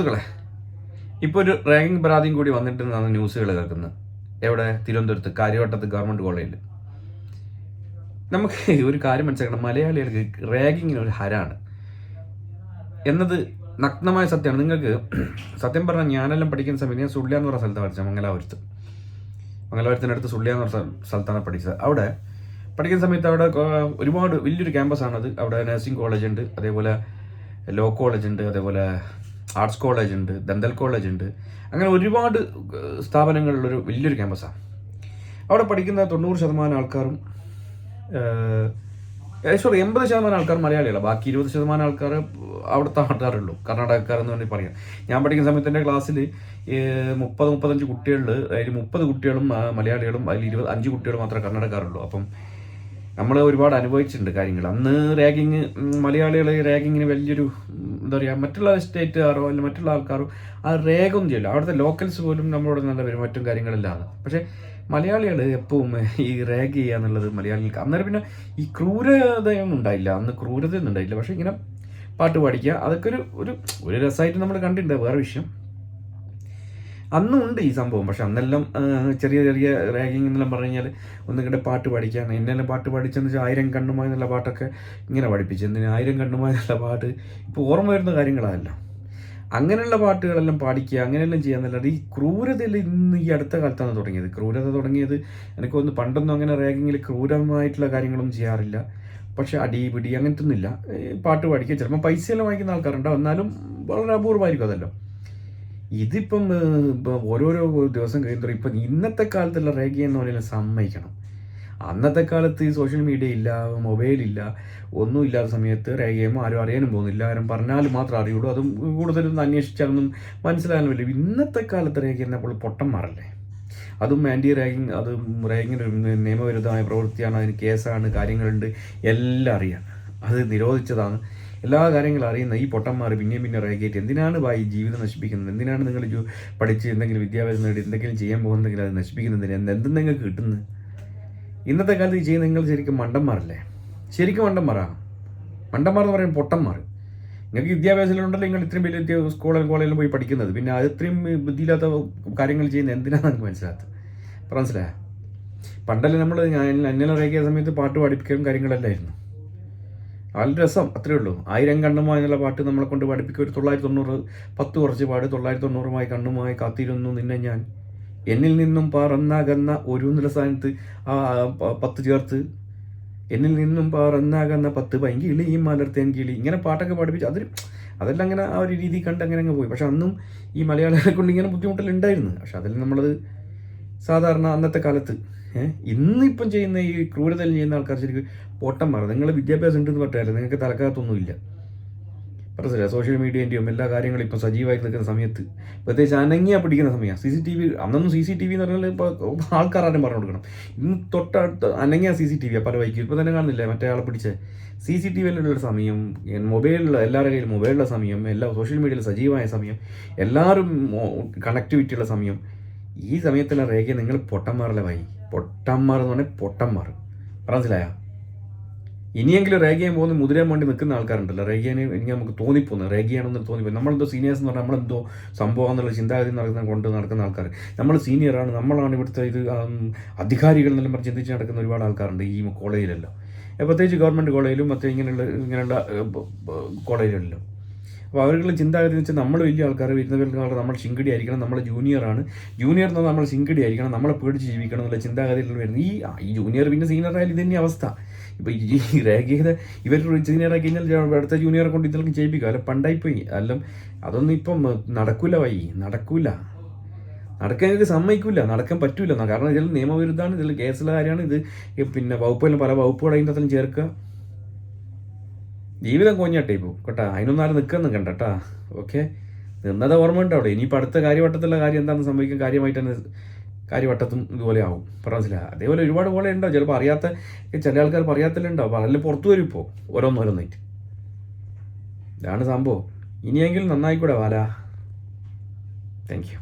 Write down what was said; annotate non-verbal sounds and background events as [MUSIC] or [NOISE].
സുഹൃത്തുക്കളെ ഇപ്പോൾ ഒരു റാങ്കിങ് പരാതിയും കൂടി വന്നിട്ടുണ്ടെന്നാണ് ന്യൂസുകൾ കേൾക്കുന്നത്. എവിടെ? തിരുവനന്തപുരത്ത് കാര്യവട്ടത്ത് ഗവൺമെന്റ് കോളേജിൽ നമുക്ക് ഒരു കാര്യം മനസ്സിലാക്കണം. മലയാളികൾക്ക് റാഗിങ്ങിന് ഒരു ഹരാണ്. എന്നത് നഗ്നമായ സത്യമാണ്. നിങ്ങൾക്ക് സത്യം പറഞ്ഞാൽ ഞാനെല്ലാം പഠിക്കുന്ന സമയത്ത് ഞാൻ സുള്ളിയ എന്ന് പറഞ്ഞ സ്ഥലത്താണ് പഠിച്ചത് മംഗലാപുരത്ത്. മംഗലാപുരത്തിനടുത്ത് സുള്ളിയ എന്ന് പറഞ്ഞ സ്ഥലത്താണ് പഠിച്ചത്. അവിടെ പഠിക്കുന്ന സമയത്ത് അവിടെ ഒരുപാട് വലിയൊരു ക്യാമ്പസാണത് അവിടെ നഴ്സിംഗ് കോളേജ് ഉണ്ട് അതേപോലെ ലോ കോളേജ് ഉണ്ട് അതേപോലെ ആർട്സ് കോളേജ് ഉണ്ട് ദന്തൽ കോളേജ് ഉണ്ട്. അങ്ങനെ ഒരുപാട് സ്ഥാപനങ്ങളിലൊരു വലിയൊരു ക്യാമ്പസാണ് അവിടെ പഠിക്കുന്ന തൊണ്ണൂറ് ശതമാനം ആൾക്കാരും സോറി എൺപത് ശതമാനം ആൾക്കാർ മലയാളികളാണ് ബാക്കി ഇരുപത് ശതമാനം ആൾക്കാർ അവിടുത്തെ ആൾക്കാരുള്ളൂ. കർണാടകക്കാരെന്ന് വേണ്ടി പറയാം. ഞാൻ പഠിക്കുന്ന സമയത്ത് എന്റെ ക്ലാസ്സിൽ മുപ്പത് മുപ്പത്തഞ്ച് കുട്ടികളിൽ അതിൽ മുപ്പത് കുട്ടികളും മലയാളികളും അതിൽ ഇരുപത് അഞ്ച് കുട്ടികൾ മാത്രമേ കർണാടകക്കാരുള്ളൂ. അപ്പം നമ്മൾ ഒരുപാട് അനുഭവിച്ചിട്ടുണ്ട് കാര്യങ്ങൾ. അന്ന് റാഗിങ് മലയാളികളെ റാഗിങ്ങിന് വലിയൊരു എന്താ പറയുക മറ്റുള്ള സ്റ്റേറ്റുകാരോ അല്ലെങ്കിൽ മറ്റുള്ള ആൾക്കാരോ ആ റേഗൊന്നും ചെയ്യില്ല. അവിടുത്തെ ലോക്കൽസ് പോലും നമ്മളോട് നല്ല പെരുമാറ്റം കാര്യങ്ങളില്ലാതെ. പക്ഷേ മലയാളികൾ എപ്പോഴും ഈ റേഗ് ചെയ്യുക എന്നുള്ളത് മലയാളികൾക്ക് അന്നേരം പിന്നെ ഈ ക്രൂരതയൊന്നും ഉണ്ടായില്ല. അന്ന് ക്രൂരതയൊന്നും ഉണ്ടായില്ല. പക്ഷേ ഇങ്ങനെ പാട്ട് പാടിക്കുക അതൊക്കെ ഒരു ഒരു ഒരു രസമായിട്ട് നമ്മൾ കണ്ടിട്ടുണ്ട്. വേറെ വിഷയം അന്നും ഉണ്ട് ഈ സംഭവം. പക്ഷെ അന്നെല്ലാം ചെറിയ ചെറിയ റാഗിങ് എന്നെല്ലാം പറഞ്ഞു കഴിഞ്ഞാൽ ഒന്നുകിടെ പാട്ട് പഠിക്കാൻ എന്നെല്ലാം പാട്ട് പഠിച്ചെന്ന് വെച്ചാൽ ആയിരം കണ്ണുമായി എന്നുള്ള പാട്ടൊക്കെ ഇങ്ങനെ പഠിപ്പിച്ചു. എന്തിന് ആയിരം കണ്ണുമായി എന്നുള്ള പാട്ട്? ഇപ്പോൾ ഓർമ്മ വരുന്ന കാര്യങ്ങളല്ല അങ്ങനെയുള്ള പാട്ടുകളെല്ലാം പാടിക്കുക അങ്ങനെയെല്ലാം ചെയ്യാന്നല്ലാതെ ഈ ക്രൂരതയിൽ ഇന്ന് ഈ അടുത്ത കാലത്താണ് തുടങ്ങിയത്. ക്രൂരത തുടങ്ങിയത് എനിക്കൊന്ന് പണ്ടൊന്നും അങ്ങനെ റാഗിങ്ങിൽ ക്രൂരമായിട്ടുള്ള കാര്യങ്ങളൊന്നും ചെയ്യാറില്ല. പക്ഷെ അടി പിടി അങ്ങനത്തെ ഒന്നുമില്ല പാട്ട് പാടിക്കുക. ചിലപ്പോൾ പൈസയെല്ലാം വാങ്ങിക്കുന്ന ആൾക്കാരുണ്ടാവും എന്നാലും വളരെ അപൂർവമായിരിക്കും അതല്ലോ. ഇതിപ്പം ഓരോരോ ദിവസം കഴിയുമ്പോൾ ഇപ്പം ഇന്നത്തെ കാലത്തുള്ള റേഖ എന്ന് പറയുന്നത് സമ്മതിക്കണം. അന്നത്തെ കാലത്ത് ഈ സോഷ്യൽ മീഡിയ ഇല്ല മൊബൈൽ ഇല്ല ഒന്നും ഇല്ലാത്ത സമയത്ത് രേഖയും ആരും അറിയാനും പോകുന്നില്ല. ആരും പറഞ്ഞാൽ മാത്രം അറിയുള്ളൂ. അതും കൂടുതലൊന്നും അന്വേഷിച്ചാലൊന്നും മനസ്സിലാകാനും പറ്റില്ല. ഇന്നത്തെ കാലത്ത് രേഖ എന്നപ്പോൾ മാറല്ലേ? അതും ആന്റി റാഗിങ് അത് റാഗിങ്ങിന്റെ നിയമവിരുദ്ധമായ പ്രവൃത്തിയാണ്. അതിന് കേസാണ് കാര്യങ്ങളുണ്ട്. എല്ലാം അറിയാം. അത് നിരോധിച്ചതാണ്. എല്ലാ കാര്യങ്ങളും അറിയുന്ന ഈ പൊട്ടന്മാർ പിന്നെയും പിന്നെ റേഗേറ്റ് എന്തിനാണ് ഭായി ജീവിതം നശിപ്പിക്കുന്നത്? എന്തിനാണ് നിങ്ങൾ പഠിച്ച് എന്തെങ്കിലും വിദ്യാഭ്യാസം നേടി എന്തെങ്കിലും ചെയ്യാൻ പോകുന്നതെങ്കിൽ അത് നശിപ്പിക്കുന്നതിന് എന്ത് എന്ത് നിങ്ങൾക്ക് കിട്ടുന്നത് ഇന്നത്തെ കാലത്ത് ഈ ചെയ്യുന്ന നിങ്ങൾ ശരിക്കും മണ്ടന്മാരല്ലേ? ശരിക്കും മണ്ടന്മാരാ? മണ്ടന്മാർ എന്ന് പറയുമ്പോൾ പൊട്ടന്മാർ. നിങ്ങൾക്ക് വിദ്യാഭ്യാസത്തിലുണ്ടല്ലോ നിങ്ങൾ ഇത്രയും വലിയ സ്കൂളിലും കോളേജിലും പോയി പഠിക്കുന്നത്. പിന്നെ അത് ഇത്രയും ബുദ്ധിയില്ലാത്ത കാര്യങ്ങൾ ചെയ്യുന്നത് എന്തിനാണ് നിങ്ങൾക്ക് മനസ്സിലാത്തത് ഇപ്പം മനസ്സിലായ? പണ്ടല്ലേ നമ്മൾ ഞാൻ അന്യല റേക്കിയ സമയത്ത് പാട്ട് പഠിപ്പിക്കലും കാര്യങ്ങളല്ലായിരുന്നു വളരെ രസം അത്രേ ഉള്ളൂ. ആയിരം കണ്ണുമായി എന്നുള്ള പാട്ട് നമ്മളെ കൊണ്ട് പഠിപ്പിക്കുക. ഒരു തൊള്ളായിരത്തി തൊണ്ണൂറ് പത്ത് കുറച്ച് പാട് തൊള്ളായിരത്തി തൊണ്ണൂറുമായി കണ്ണുമായി കാത്തിരുന്നു നിന്നെ ഞാൻ. എന്നിൽ നിന്നും പറന്നകന്ന ഒരു നില സ്ഥാനത്ത് ആ പത്ത് ചേർത്ത്. എന്നിൽ നിന്നും പറന്നകന്ന പത്ത് പൈങ്കിളി ഈ മലർത്തേൻ കിളി ഇങ്ങനെ പാട്ടൊക്കെ പഠിപ്പിച്ച് അതൊരു അതെല്ലാം അങ്ങനെ ആ ഒരു രീതി കണ്ട് അങ്ങനെ അങ്ങ് പോയി. പക്ഷെ അന്നും ഈ മലയാളികളെ കൊണ്ട് ഇങ്ങനെ ബുദ്ധിമുട്ടെല്ലാം ഉണ്ടായിരുന്നു? പക്ഷെ അതിൽ നമ്മളത് സാധാരണ അന്നത്തെ കാലത്ത് ഇന്നിപ്പം ചെയ്യുന്ന ഈ ക്രൂരതയിൽ ചെയ്യുന്ന ആൾക്കാർ ശരിക്കും പൊട്ടന്മാർ നിങ്ങൾ വിദ്യാഭ്യാസം ഉണ്ടെന്ന് പറഞ്ഞാലും നിങ്ങൾക്ക് തലക്കകത്തൊന്നുമില്ല. പ്രശ്നമില്ല സോഷ്യൽ മീഡിയന്റെയും എല്ലാ കാര്യങ്ങളും ഇപ്പോൾ സജീവമായി നിൽക്കുന്ന സമയത്ത്. പ്രത്യേകിച്ച് അനങ്ങിയ പിടിക്കുന്ന സമയം. സി സി ടി വി അന്നൊന്നും സി സി ടി വി എന്ന് പറഞ്ഞാൽ ഇപ്പോൾ ആൾക്കാരും പറഞ്ഞു കൊടുക്കണം. ഇന്ന് തൊട്ടടുത്ത് അനങ്ങിയ സി സി ടി വി പല വൈക്കും ഇപ്പോൾ തന്നെ കാണുന്നില്ല? മറ്റേ ആളെ പിടിച്ച്. സി സി ടി വിയിലുള്ള സമയം മൊബൈലിലുള്ള എല്ലാവരുടെ കയ്യിൽ മൊബൈലിലുള്ള സമയം എല്ലാ സോഷ്യൽ മീഡിയയിൽ സജീവമായ സമയം എല്ലാവരും കണക്ടിവിറ്റിയുള്ള സമയം. ഈ സമയത്തുള്ള രേഖ നിങ്ങൾ പൊട്ടന്മാരുടെ ഭായി പൊട്ടന്മാർ എന്ന് പറഞ്ഞാൽ പൊട്ടന്മാർ. മനസ്സിലായ? ഇനിയെങ്കിലും രേഖയാൻ പോകുന്ന മുതിരാൻ വേണ്ടി നിൽക്കുന്ന ആൾക്കാരുണ്ടല്ലോ. റേഗിയാനെ എനിക്ക് നമുക്ക് തോന്നിപ്പോകുന്നത് റേഗിയാണെന്ന് തോന്നിപ്പോ നമ്മളെന്തോ സീനിയേഴ്സ് എന്ന് പറഞ്ഞാൽ നമ്മളെന്തോ സംഭവം എന്നുള്ള ചിന്താഗതി നടക്കുന്ന കൊണ്ട് നടക്കുന്ന ആൾക്കാർ. നമ്മൾ സീനിയറാണ് നമ്മളാണ് ഇവിടുത്തെ ഇത് അധികാരികൾ എന്നെല്ലാം പറഞ്ഞ് ചിന്തിച്ച് നടക്കുന്ന ഒരുപാട് ആൾക്കാരുണ്ട് ഈ കോളേജിലെല്ലാം. പ്രത്യേകിച്ച് ഗവൺമെന്റ് കോളേജിലും മറ്റേ ഇങ്ങനെയുള്ള ഇങ്ങനെയുള്ള കോളേജിലല്ലോ അപ്പോൾ അവരുടെ ചിന്താഗതി വെച്ചാൽ നമ്മൾ വലിയ ആൾക്കാർ വരുന്ന വരുന്നവർക്ക് നമ്മൾ ശിങ്കടി ആയിരിക്കണം നമ്മൾ ജൂനിയറാണ് ജൂനിയർ എന്ന് പറഞ്ഞാൽ നമ്മൾ ശിങ്കടി ആയിരിക്കണം നമ്മളെ പേടിച്ച് ജീവിക്കണം എന്നുള്ള ചിന്താഗതിയിൽ വരുന്നത്. ഈ ഈ ജൂനിയർ പിന്നെ സീനിയർ ആയാലും ഇതന്നെ അവസ്ഥ. ഇപ്പോൾ ഈ [LAUGHS] രേഖീയത ഇവർ സീനിയർ ആക്കി കഴിഞ്ഞാൽ അടുത്ത ജൂനിയറെ കൊണ്ട് ഇതിലൊക്കെ ചെയ്യിപ്പിക്കുക അല്ല പണ്ടായിപ്പോയി. അല്ല അതൊന്നും ഇപ്പം നടക്കൂല വൈ. നടക്കൂല. നടക്കാൻ ഇത് സമ്മതിക്കില്ല നടക്കാൻ പറ്റൂല. കാരണം ഇതിൽ നിയമവിരുദ്ധമാണ് ഇതിൽ കേസുള്ള കാര്യമാണ് ഇത്. പിന്നെ വകുപ്പെല്ലാം പല വകുപ്പുകൾ അതിന്റെ അകത്തും ചേർക്കുക. ജീവിതം കോഞ്ഞാട്ടെ ഇപ്പോൾ കേട്ടോ അതിനൊന്നും ആരും നിൽക്കുന്നു കണ്ടട്ടാ ഓക്കെ? നിന്നത് ഓർമ്മ ഉണ്ട് അവിടെ. ഇനിയിപ്പോൾ അടുത്ത കാര്യവട്ടത്തിലുള്ള കാര്യം എന്താണെന്ന് സംഭവിക്കും കാര്യമായിട്ട് തന്നെ കാര്യവട്ടത്തും ഇതുപോലെ ആവും. പറഞ്ഞില്ല അതേപോലെ ഒരുപാട് പോലെ ഉണ്ടാവും ചിലപ്പോൾ അറിയാത്ത ചില ആൾക്കാർ പറയാത്തല്ലുണ്ടാവും അതെല്ലാം പുറത്തു വരും ഇപ്പോൾ ഓരോന്നോരോന്നായിട്ട്. ഇതാണ് സംഭവം. ഇനിയെങ്കിലും നന്നായിക്കൂടെ വാല താങ്ക് യു